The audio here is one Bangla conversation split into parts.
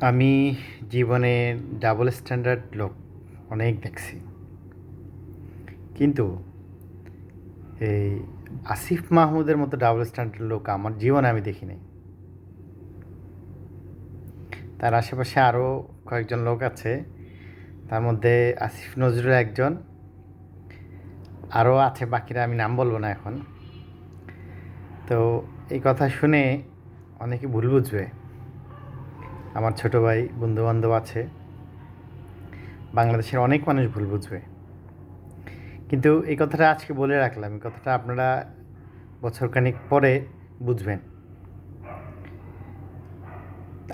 আমি জীবনে ডাবল স্ট্যান্ডার্ড লোক অনেক দেখছি। কিন্তু এই আসিফ মাহমুদের মতো ডাবল স্ট্যান্ডার্ড লোক আমার জীবনে আমি দেখি নাই। তার আশেপাশে আরও কয়েকজন লোক আছে। তার মধ্যে আসিফ নজরুল একজন। আরও আছে, বাকিরা আমি নাম বলব না এখন। তো এই কথা শুনে অনেকে ভুল বুঝবে। আমার ছোট ভাই বন্ধু বান্ধব আছে। বাংলাদেশের অনেক মানুষ ভুল বুঝবে। কিন্তু এই কথাটা আজকে বলে রাখলাম, এই কথাটা আপনারা বছরখানিক পরে বুঝবেন।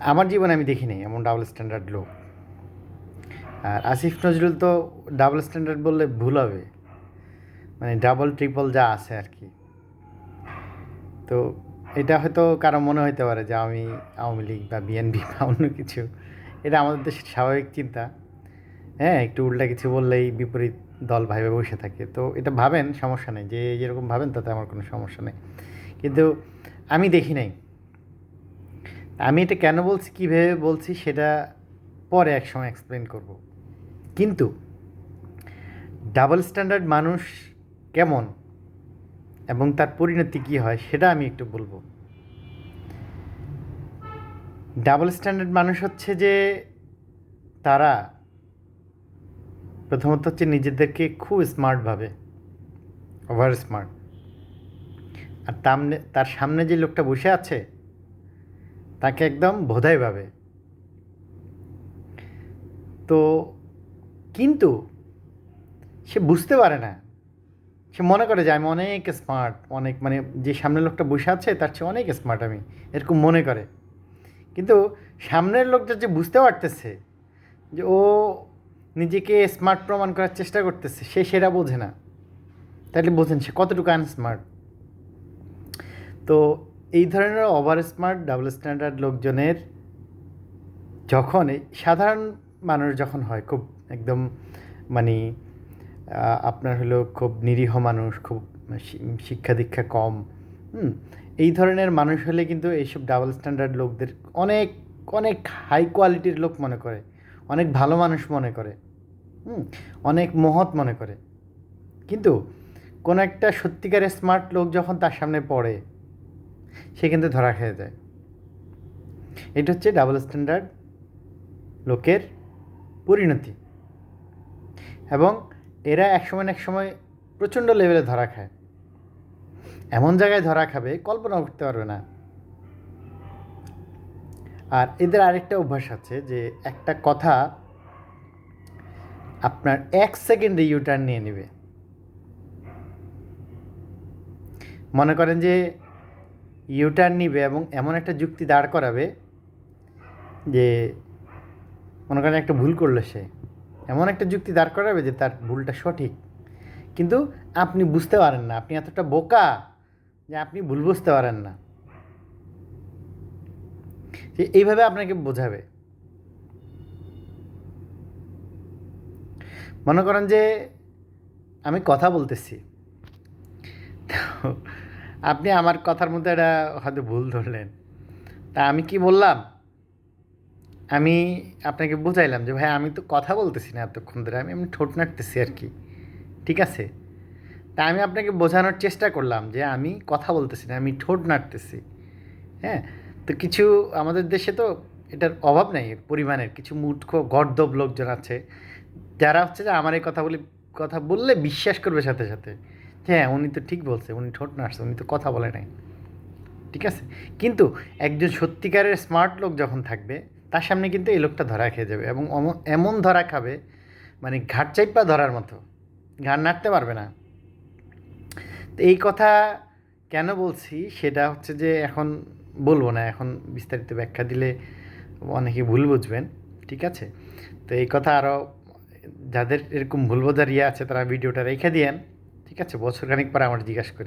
আমার জীবনে আমি দেখিনি, এমন ডাবল স্ট্যান্ডার্ড লোক। আর আসিফ নজরুল তো ডাবল স্ট্যান্ডার্ড বললে ভুল হবে। মানে ডাবল ট্রিপল যা আছে আর কি। তো এটা হয়তো কারও মনে হইতে পারে যে আমি আওয়ামী লীগ বা বিএনপি বা অন্য কিছু। এটা আমাদের দেশের স্বাভাবিক চিন্তা। হ্যাঁ একটু উল্টা কিছু বললেই বিপরীত দল ভাইবে বসে থাকে। তো এটা ভাবেন, সমস্যা নেই। যে যেরকম ভাবেন, তাতে আমার কোনো সমস্যা নেই। কিন্তু আমি দেখি নাই। আমি এটা কেন বলছি, কীভাবে বলছি, সেটা পরে এক সময় এক্সপ্লেন করব। কিন্তু ডাবল স্ট্যান্ডার্ড মানুষ কেমন? এবং তার পরিণতি কী হয় সেটা আমি একটু বলব। ডাবল স্ট্যান্ডার্ড মানুষ হচ্ছে যে তারা প্রথমত হচ্ছে নিজেদেরকে খুব স্মার্ট ভাবে, ওভার স্মার্ট। আর তামনে, তার সামনে যে লোকটা বসে আছে, তাকে একদম বোধাই ভাবে। তো কিন্তু সে বুঝতে পারে না সে মনে করে যে আমি অনেক স্মার্ট অনেক মানে যে সামনের লোকটা বসে আছে, তার চেয়ে অনেক স্মার্ট আমি। এরকম মনে করে। কিন্তু সামনের লোকটা যে বুঝতে পারতেছে যে ও নিজেকে স্মার্ট প্রমাণ করার চেষ্টা করতেছে, সে সেটা বোঝে না। তাহলে বোঝেন সে কতটুকু আনস্মার্ট তো এই ধরনের ওভার স্মার্ট ডাবল স্ট্যান্ডার্ড লোকজনের যখন, সাধারণ মানুষ যখন হয়, খুব একদম মানে আপনার হলো খুব নিরীহ মানুষ, খুব শিক্ষা দীক্ষা কম, হুম? এই ধরনের মানুষ হলে কিন্তু এইসব ডাবল স্ট্যান্ডার্ড লোকদের অনেক অনেক হাই কোয়ালিটির লোক মনে করে, অনেক ভালো মানুষ মনে করে, হুম? অনেক মহৎ মনে করে। কিন্তু কোনো একটা সত্যিকারের স্মার্ট লোক যখন তার সামনে পড়ে, সে কিন্তু ধরা খেয়ে যায়। এটা হচ্ছে ডাবল স্ট্যান্ডার্ড লোকের পরিণতি। এবং এরা একসময় এক সময় প্রচণ্ড লেভেলে ধরা খায়। এমন জায়গায় ধরা খাবে কল্পনা করতে পারবে না। আর এদের আরেকটা অভ্যাস আছে যে একটা কথা আপনার এক সেকেন্ডে ইউটার্ন নিয়ে নেবে। মনে করেন যে ইউটার্ন নিবে এবং এমন একটা যুক্তি দাঁড় করাবে যে মনে করেন একটা ভুল করল সে। এমন একটা যুক্তি দাঁড় করাবে যে তার ভুলটা সঠিক। কিন্তু আপনি বুঝতে পারেন না, আপনি এতটা বোকা যে আপনি ভুল বুঝতে পারেন না। যে এইভাবে আপনাকে বোঝাবে। মনে করেন যে আমি কথা বলতেছি। আপনি আমার কথার মধ্যে একটা হয়তো ভুল ধরলেন। তা আমি কি বললাম? আমি আপনাকে বুঝাইলাম যে, ভাই, আমি তো কথা বলতেছি না এতক্ষণ ধরে, আমি এমনি ঠোঁট নাড়তেছি আর কি। ঠিক আছে? তা আমি আপনাকে বোঝানোর চেষ্টা করলাম যে, আমি কথা বলতেছি না, আমি ঠোঁট নাড়তেছি। হ্যাঁ? তো কিছু আমাদের দেশে তো এটার অভাব নেই পরিমাণের, কিছু মূর্খ গর্দব লোকজন আছে, যারা হচ্ছে যে আমার এই কথা বলি কথা বললে বিশ্বাস করবে সাথে সাথে। হ্যাঁ উনি তো ঠিক বলছে, উনি ঠোঁট নাড়ছে, উনি তো কথা বলে নাই। ঠিক আছে? কিন্তু একজন সত্যিকারের স্মার্ট লোক যখন থাকবে তার সামনে কিন্তু এই লোকটা ধরা খেয়ে যাবে এবং এমন ধরা খাবে মানে ঘাট চাইপা ধরার মতো। ঘাট নাড়তে পারবে না। তো এই কথা কেন বলছি সেটা হচ্ছে যে এখন বলব না, এখন বিস্তারিত ব্যাখ্যা দিলে অনেকে ভুল বুঝবেন, ঠিক আছে? তো এই কথা আরও যাদের এরকম ভুল বোঝার ইয়ে আছে তারা ভিডিওটা রেখে দিয়েন, ঠিক আছে? বছর খানিক পরে আমার জিজ্ঞাসা করি।